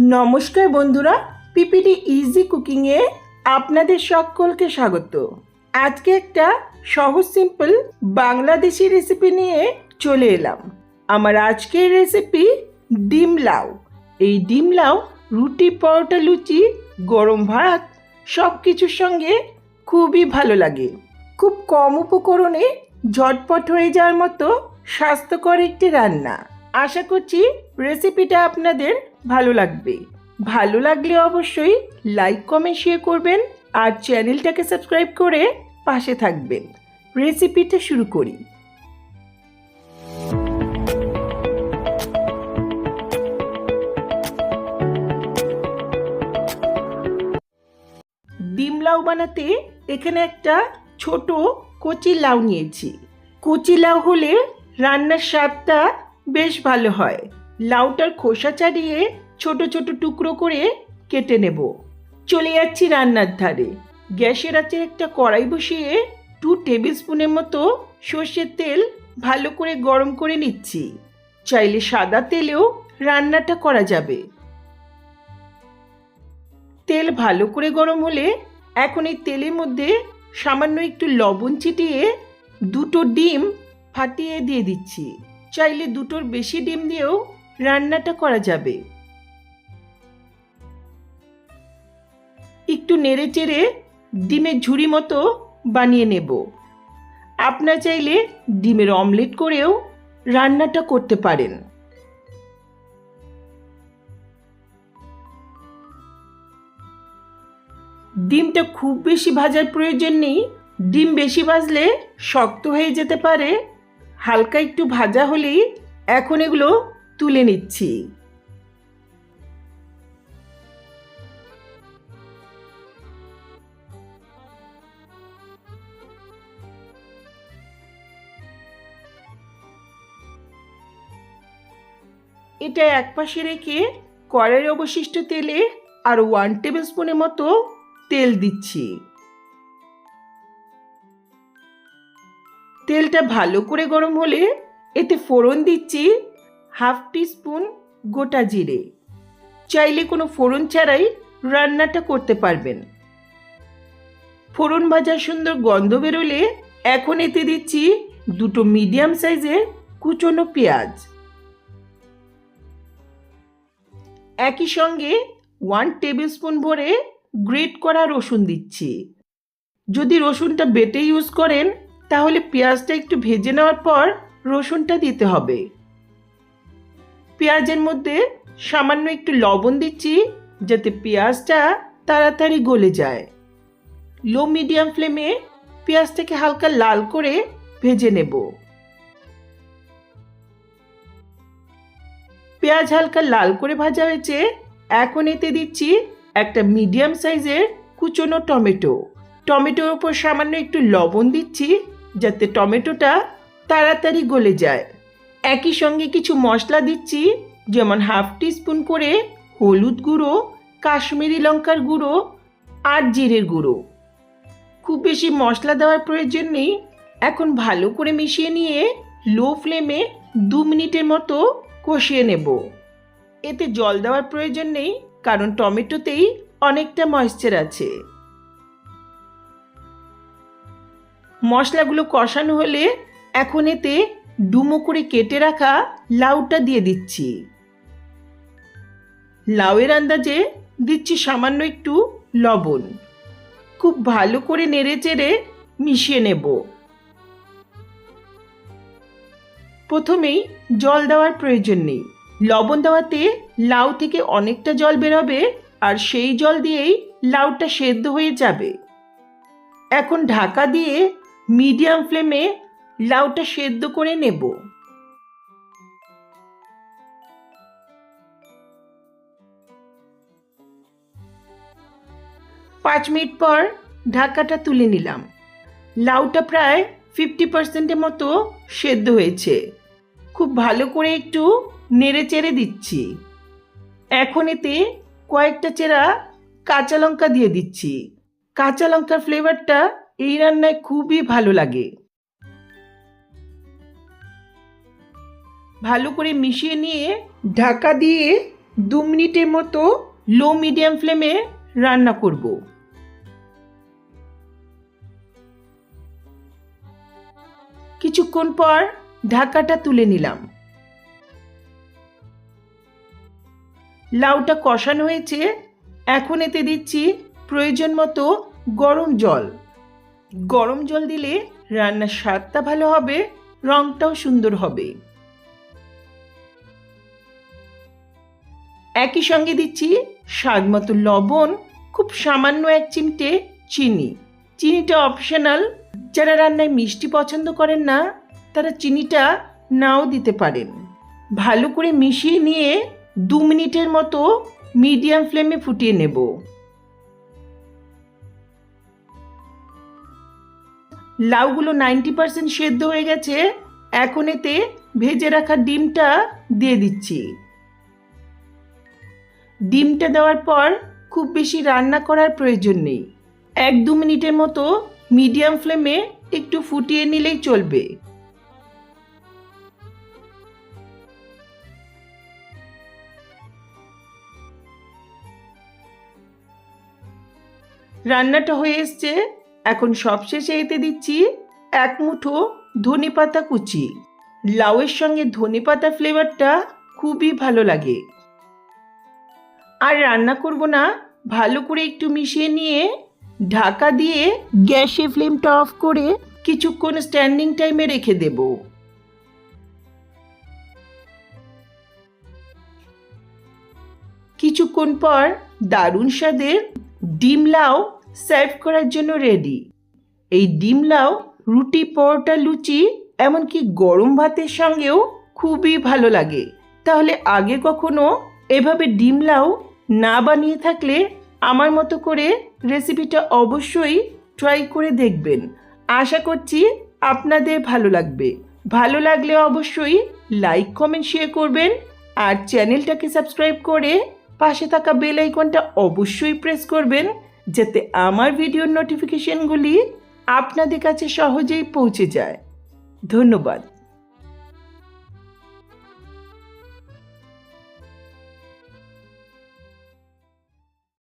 নমস্কার বন্ধুরা PPD easy কুকিংয়ে আপনাদের সকলকে স্বাগত। আজকে একটা সহজ সিম্পল বাংলাদেশি রেসিপি নিয়ে চলে এলাম। আমার আজকের রেসিপি ডিম লাউ। এই ডিম লাউ, রুটি, পরোটা, লুচি, গরম ভাত সব কিছুর সঙ্গে খুবই ভালো লাগে। খুব কম উপকরণে ঝটপট হয়ে যাওয়ার মতো স্বাস্থ্যকর একটি রান্না। আশা করছি রেসিপিটা আপনাদের ভালো লাগবে। ভালো লাগলে অবশ্যই লাইক কমেন্ট শেয়ার করবেন আর চ্যানেলটাকে সাবস্ক্রাইব করে পাশে থাকবেন। রেসিপিটা শুরু করি। ডিম লাউ বানাতে এখানে একটা ছোট কচি লাউ নিয়েছি। কচি লাউ হলে রান্নার স্বাদটা বেশ ভালো হয়। লাউটার খোসা ছাড়িয়ে ছোট ছোট টুকরো করে কেটে নেব। চলে যাচ্ছি রান্নার ধারে। গ্যাসের আছে একটা কড়াই বসিয়ে টু টেবিল স্পুনের মতো সর্ষের তেল ভালো করে গরম করে নিচ্ছি। চাইলে সাদা তেলেও রান্নাটা করা যাবে। তেল ভালো করে গরম হলে এখন এই তেলের মধ্যে সামান্য একটু লবণ ছিটিয়ে দুটো ডিম ফাটিয়ে দিয়ে দিচ্ছি। চাইলে দুটোর বেশি ডিম দিয়েও রান্নাটা করা যাবে। একটু নেড়ে চেড়ে ডিমের ঝুড়ি মতো বানিয়ে নেব। আপনার চাইলে ডিমের অমলেট করেও রান্নাটা করতে পারেন। ডিমটা খুব বেশি ভাজার প্রয়োজন নেই। ডিম বেশি ভাজলে শক্ত হয়ে যেতে পারে। হালকা একটু ভাজা হলেই এখন এগুলো তুলে নিচ্ছি। এটা একপাশে রেখে কড়াইয়ের অবশিষ্ট তেলে আর ওয়ান টেবিল স্পুনের মতো তেল দিচ্ছি। তেলটা ভালো করে গরম হলে এতে ফোড়ন দিচ্ছি। হাফ স্পুন গোটা জিরে। চাইলে কোনো ফোড়ন ছাড়াই রান্নাটা করতে পারবেন। ফোড়ন ভাজার সুন্দর গন্ধ বেরোলে এখন এতে দিচ্ছি দুটো মিডিয়াম সাইজের কুচনো পেঁয়াজ। একই সঙ্গে ওয়ান টেবিল স্পুন ভরে গ্রেট করা রসুন দিচ্ছি। যদি রসুনটা বেটে ইউজ করেন, তাহলে পেঁয়াজটা একটু ভেজে নেওয়ার পর রসুনটা দিতে হবে। পেঁয়াজের মধ্যে সামান্য একটু লবণ দিচ্ছি, যাতে পেঁয়াজটা তাড়াতাড়ি গলে যায়। লো মিডিয়াম ফ্লেমে পেঁয়াজটাকে হালকা লাল করে ভেজে নেব। পেঁয়াজ হালকা লাল করে ভাজা হয়েছে, এখন এতে দিচ্ছি একটা মিডিয়াম সাইজের কুচনো টমেটো। টমেটোর ওপর সামান্য একটু লবণ দিচ্ছি, যাতে টমেটোটা তাড়াতাড়ি গলে যায়। একই সঙ্গে কিছু মশলা দিচ্ছি, যেমন হাফ স্পুন করে হলুদ গুঁড়ো, কাশ্মীরি লঙ্কার গুঁড়ো আর জিরের গুঁড়ো। খুব বেশি মশলা দেওয়ার প্রয়োজন নেই। এখন ভালো করে মিশিয়ে নিয়ে লো ফ্লেমে দু মিনিটের মতো কষিয়ে নেব। এতে জল দেওয়ার প্রয়োজন নেই, কারণ টমেটোতেই অনেকটা ময়েশ্চার আছে। মশলাগুলো কষানো হলে এখন এতে ডুমো করে কেটে রাখা লাউটা দিয়ে দিচ্ছি। লাউয়ের আন্দাজে দিচ্ছি সামান্য একটু লবণ। খুব ভালো করে নেড়ে চেড়ে মিশিয়ে নেব। প্রথমেই জল দেওয়ার প্রয়োজন নেই। লবণ দেওয়াতে লাউ থেকে অনেকটা জল বেরোবে আর সেই জল দিয়েই লাউটা সেদ্ধ হয়ে যাবে। এখন ঢাকা দিয়ে মিডিয়াম ফ্লেমে লাউটা সেদ্ধ করে নেব। পাঁচ মিনিট পর ঢাকাটা তুলে নিলাম। লাউটা প্রায় ফিফটি পার্সেন্টের মতো সেদ্ধ হয়েছে। খুব ভালো করে একটু নেড়ে চেড়ে দিচ্ছি। এখন এতে কয়েকটা চেরা কাঁচা লঙ্কা দিয়ে দিচ্ছি। কাঁচা লঙ্কার ফ্লেভারটা এই রান্নায় খুবই ভালো লাগে। ভালো করে মিশিয়ে নিয়ে ঢাকা দিয়ে দু মিনিটের মতো লো মিডিয়াম ফ্লেমে রান্না করব। কিছুক্ষণ পর ঢাকাটা তুলে নিলাম। লাউটা কষানো হয়েছে, এখন এতে দিচ্ছি প্রয়োজন মতো গরম জল। গরম জল দিলে রান্নার স্বাদটা ভালো হবে, রংটাও সুন্দর হবে। একই সঙ্গে দিচ্ছি স্বাদ মতো লবণ, খুব সামান্য এক চিমটে চিনি। চিনিটা অপশনাল যারা রান্নায় মিষ্টি পছন্দ করেন না, তারা চিনিটা নাও দিতে পারেন। ভালো করে মিশিয়ে নিয়ে দু মিনিটের মতো মিডিয়াম ফ্লেমে ফুটিয়ে নেব। লাউগুলো নাইনটি পার্সেন্ট সেদ্ধ হয়ে গেছে। এখন এতে ভেজে রাখা ডিমটা দিয়ে দিচ্ছি। ডিমটা দেওয়ার পর খুব বেশি রান্না করার প্রয়োজন নেই। এক দু মিনিটের মতো মিডিয়াম ফ্লেমে একটু ফুটিয়ে নিলেই চলবে। রান্নাটা হয়ে এসছে। এখন সবশেষে এতে দিচ্ছি এক মুঠো ধনে পাতা কুচি। লাউয়ের সঙ্গে ধনে পাতা ফ্লেভারটা খুবই ভালো লাগে। আর রান্না করব না, ভালো করে একটু মিশিয়ে নিয়ে ঢাকা দিয়ে গ্যাসে ফ্লেমটা অফ করে কিছুক্ষণ স্ট্যান্ডিং টাইমে রেখে দেব। কিছুক্ষণ পর দারুণ স্বাদের ডিম লাউ সার্ভ করার জন্য রেডি। এই ডিম লাউ, রুটি, পরোটা, লুচি, এমনকি গরম ভাতের সঙ্গেও খুবই ভালো লাগে। তাহলে আগে কখনো এভাবে ডিম লাউ না বানিয়ে থাকলে আমার মতো করে রেসিপিটা অবশ্যই ট্রাই করে দেখবেন। আশা করছি আপনাদের ভালো লাগবে। ভালো লাগলে অবশ্যই লাইক কমেন্ট শেয়ার করবেন আর চ্যানেলটাকে সাবস্ক্রাইব করে পাশে থাকা বেল আইকনটা অবশ্যই প্রেস করবেন যাতে আমার ভিডিওর নোটিফিকেশনগুলি আপনাদের কাছে সহজেই পৌঁছে যায়। ধন্যবাদ।